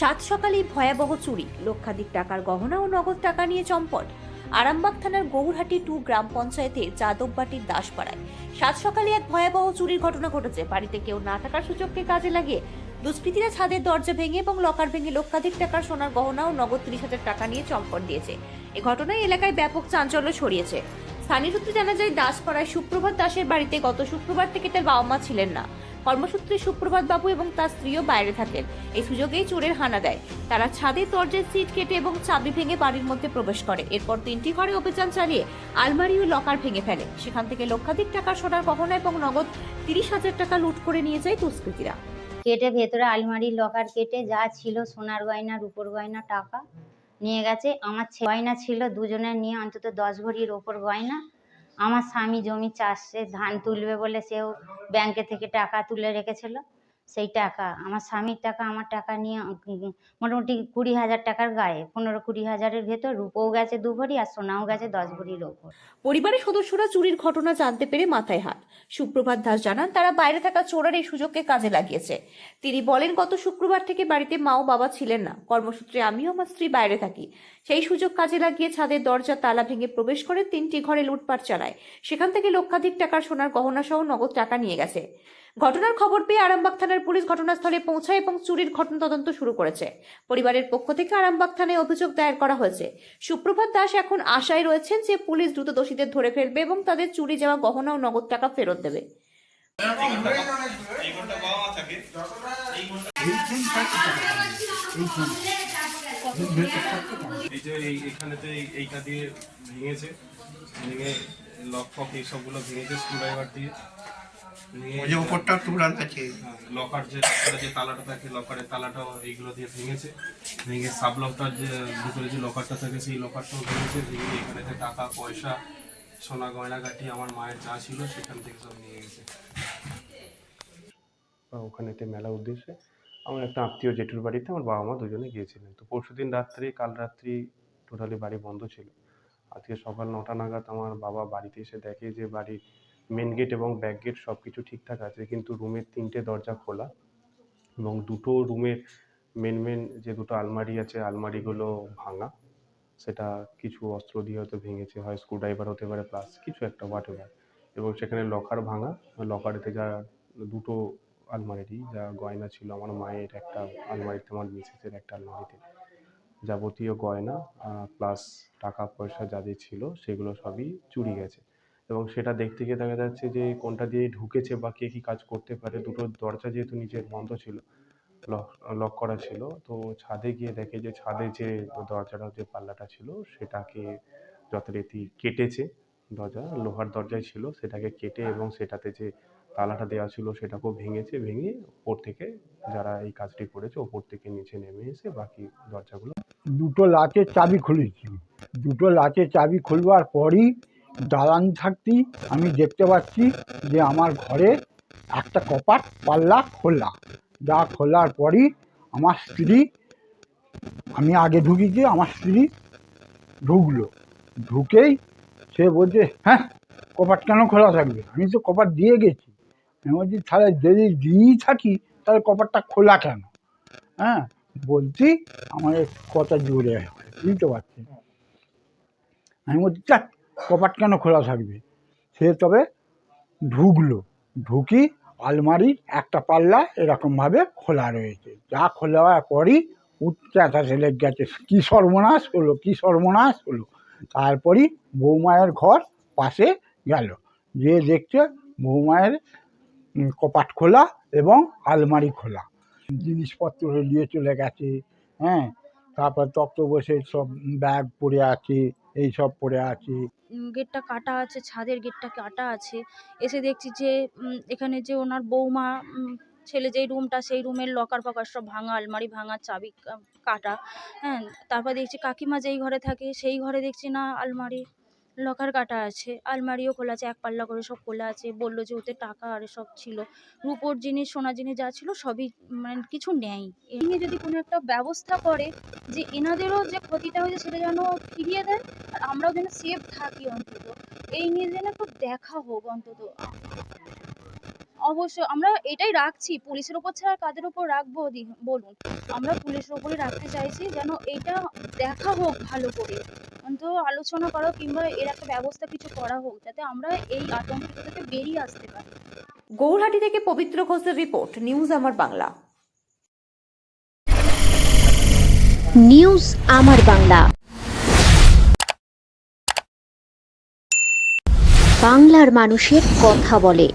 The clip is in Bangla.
সাত সকালেই ভয়াবহ চুরি, লক্ষাধিক টাকার গহনা ও নগদ টাকা নিয়ে চম্পট। আরামবাগ থানার গৌরহাটি টু গ্রাম পঞ্চায়েতের যাদববাটির দাসপাড়ায় সাত সকালে এক ভয়াবহ চুরির ঘটনা ঘটেছে। বাড়িতে কেউ না থাকার সুযোগকে কাজে লাগিয়ে দুষ্কৃতীরা ছাদের দরজা ভেঙে এবং লকার ভেঙে লক্ষাধিক টাকার সোনার গহনা ও নগদ ত্রিশ হাজার টাকা নিয়ে চম্পট দিয়েছে। এ ঘটনায় এলাকায় ব্যাপক চাঞ্চল্য ছড়িয়েছে। স্থানীয় সূত্রে জানা যায়, দাসপাড়ায় সুপ্রভাত দাসের বাড়িতে গত শুক্রবার থেকে তার বাবা মা ছিলেন না। কর্মসূত্রে সুপ্রভাত বাবু এবং তার স্ত্রীও বাইরে থাকেন। এই সুযোগেই চোরের হানা দেয়। তারা ছাদে দরজার সিট কেটে এবং চাবি ভেঙে বাড়ির মধ্যে প্রবেশ করে। এরপর তিনটি ঘরে অভিযান চালিয়ে আলমারি ও লকার ভেঙে ফেলে। সেখান থেকে লক্ষাধিক টাকা সোনার গহনা এবং নগদ তিরিশ হাজার টাকা লুট করে নিয়ে যায় দুষ্কৃতীরা। কেটে ভেতরে আলমারির লকার কেটে যা ছিল সোনার গয়না, রূপোর গয়না, টাকা নিয়ে গেছে। আমার গয়না ছিল, দুজনের নিয়ে অন্তত দশ ভরির ওপর গয়না আমার স্বামী জমি চাষে ধান তুলবে বলে সেও ব্যাংকে থেকে টাকা তুলে রেখেছিল। সেই টাকা, আমার স্বামীর টাকা, আমার টাকা নিয়ে মোটামুটি কুড়ি হাজার টাকার গায়ে, পনেরো কুড়ি হাজারের ভেতর রূপোও গেছে দু ভরি আর সোনাও গেছে দশ ভরির ওপর। পরিবারের সদস্যরা চুরির ঘটনা জানতে পেরে মাথায় হাত। সুপ্রভাত দাস জানান, তারা বাইরে থাকা চোরার এই সুযোগকে কাজে লাগিয়েছে। তিনি বলেন, গত শুক্রবার থেকে বাড়িতে মা ও বাবা ছিলেন না। কর্মসূত্রে আমিও আমার স্ত্রী বাইরে থাকি। সেই সুযোগ কাজে লাগিয়ে ছাদের দরজা, তালা ভেঙে প্রবেশ করে তিনটি ঘরে লুটপাট চালায়। সেখান থেকে লক্ষাধিক টাকার সোনার গহনা সহ নগদ টাকা নিয়ে গেছে। ঘটনার খবর পেয়ে আরামবাগ থানার পুলিশ ঘটনাস্থলে পৌঁছায় এবং চুরির ঘটনা তদন্ত শুরু করেছে। পরিবারের পক্ষ থেকে আরামবাগ থানায় অভিযোগ দায়ের করা হয়েছে। সুপ্রভাত দাস এখন আশায় রয়েছেন যে পুলিশ দ্রুত দোষীদের ধরে ফেলবে এবং তাদের চুরি যাওয়া গহনা ও নগদ টাকা ফেরত দেবে। দিয়ে ভেঙেছে, ভেঙে লক ফক এইসবগুলো ভেঙেছে স্ক্রুড্রাইভার দিয়ে। ভেঙে ওই যে উপরটা টুকরান আছে। হ্যাঁ, লকার যে উপরে যে তালাটা থাকে লকারের তালাটা এইগুলো দিয়ে ভেঙেছে। ভেঙে সাব লকটার যে ভিতরে যে লকারটা থাকে সেই লকারটাও ভেঙেছে ভেঙে এখানেতে টাকা পয়সা সোনা গয়না গয়নাগাটি আমার মায়ের যা ছিল সেখান থেকে সব নিয়ে গেছে। ওখানেতে মেলা উদ্দেশ্যে আমার একটা আত্মীয় জেঠুর বাড়িতে আমার বাবা মা দুজনে গিয়েছিলেন। তো পরশু দিন রাত্রি কাল রাত্রি টোটালি বাড়ি বন্ধ ছিল। আজকে সকাল নটা নাগাদ আমার বাবা বাড়িতে এসে দেখে যে বাড়ির মেন গেট এবং ব্যাক গেট সব কিছু ঠিকঠাক আছে, কিন্তু রুমের তিনটে দরজা খোলা এবং দুটো রুমের মেন মেন যে দুটো আলমারি আছে, আলমারিগুলো ভাঙা। সেটা কিছু অস্ত্র দিয়ে হয়তো ভেঙেছে, হয় স্ক্রুড্রাইভার হতে পারে প্লাস কিছু একটা হোয়াট এবং সেখানে লকার ভাঙা লকারেতে যা দুটো আলমারিরই যা গয়না ছিল, আমার মায়ের একটা আলমারিতে, আমার মিসেসের একটা আলমারিতে। যাবতীয় গয়না প্লাস টাকা পয়সা যাদের ছিল, সেগুলো সবই চুরি গেছে। এবং সেটা দেখতে গিয়ে দেখা যাচ্ছে যে কোনটা দিয়ে ঢুকেছে বা কে কী কাজ করতে পারে। দুটো দরজা যেহেতু নিচের বন্ধ ছিল লক লক করা ছিল, তো ছাদে গিয়ে দেখে যে ছাদে যে দরজাটা, যে পাল্লাটা ছিল, সেটাকে যথারীতি কেটেছে দরজা, লোহার দরজায় ছিল, সেটাকে কেটে এবং সেটাতে যে তালাটা দেওয়া ছিল, সেটাকেও ভেঙেছে, ভেঙে ওপর থেকে যারা এই কাজটি করেছে, ওপর থেকে নিচে নেমে এসে বাকি দরজাগুলো দুটো লাচের চাবি খুলেছি। দুটো লাচের চাবি খুলবার পরই দালান থাকতেই আমি দেখতে পাচ্ছি যে আমার ঘরে একটা কপাট পাল্লা খোলা। যা খোলার পরই আমার স্ত্রী, আমি আগে ঢুকেছি, আমার স্ত্রী ঢুকলো। ঢুকেই সে বলছে হ্যাঁ কপাট কেন খোলা থাকবে? আমি তো কপাট দিয়ে গেছি। আমি বলছি, তাহলে যদি দিয়েই থাকি, তাহলে কপাটটা খোলা কেন? হ্যাঁ বলছি, আমার কথা জোরে হয়, বুঝতে পারছি আমি বলছি চাক কপাট কেন খোলা থাকবে? সে তবে ঢুকলো। ঢুকি আলমারির একটা পাল্লা এরকমভাবে খোলা রয়েছে। যা খোলা পরই উচ্চাটা ছেলে গেছে। কী সর্বনাশ হলো, কী সর্বনাশ হলো? তারপরই বৌমায়ের ঘর পাশে গেল। যে দেখছে বৌমায়ের কপাট খোলা এবং আলমারি খোলা। জিনিসপত্র নিয়ে চলে গেছে। হ্যাঁ তারপর তক্ত বসে সব ব্যাগ পড়ে আছে। এই সব পড়ে আছে। গেটটা কাটা আছে, ছাদের গেটটা কাটা আছে। এসে দেখছি যে এখানে যে ওনার বৌমা ছেলে যেই রুমটা, সেই রুমের লকার ফকার সব ভাঙা, আলমারি ভাঙা, চাবি কাটা হ্যাঁ তারপর দেখছি কাকিমা যেই ঘরে থাকে, সেই ঘরে দেখছি না আলমারি। লকার কাটা আছে, আলমারিও খোলা আছে, এক পাল্লা করে সব খোলা আছে, বলল যে ওতে টাকা আর সব ছিল। রুপোর জিনিস, সোনা জিনিস যা ছিল সবই মানে কিছু নেই। এ নিয়ে যদি কোনো একটা ব্যবস্থা করে যে এনাদেরও যে ক্ষতিটা হয়েছে সেটা যেন ফিরিয়ে দেয়, আর আমরাও যেন সেফ থাকি অন্তত। এই নিয়ে যেন একটু দেখা হোক অন্তত। অবশ্যই আমরা এটাই রাখছি, পুলিশের ওপর ছাড়া কাদের ওপর রাখব বলুন। আমরা পুলিশের ওপরই রাখতে চাইছি যেন এটা দেখা হোক ভালো করে। অন্তত আলোচনা করো কিংবা এর একটা ব্যবস্থা কিছু করা হোক যাতে আমরা এই আতঙ্ক থেকে বেরিয়ে আসতে পারি। গৌহাটি থেকে পবিত্র ঘোষের রিপোর্ট নিউজ আমার বাংলা। নিউজ আমার বাংলা। বাংলার মানুষের কথা বলে।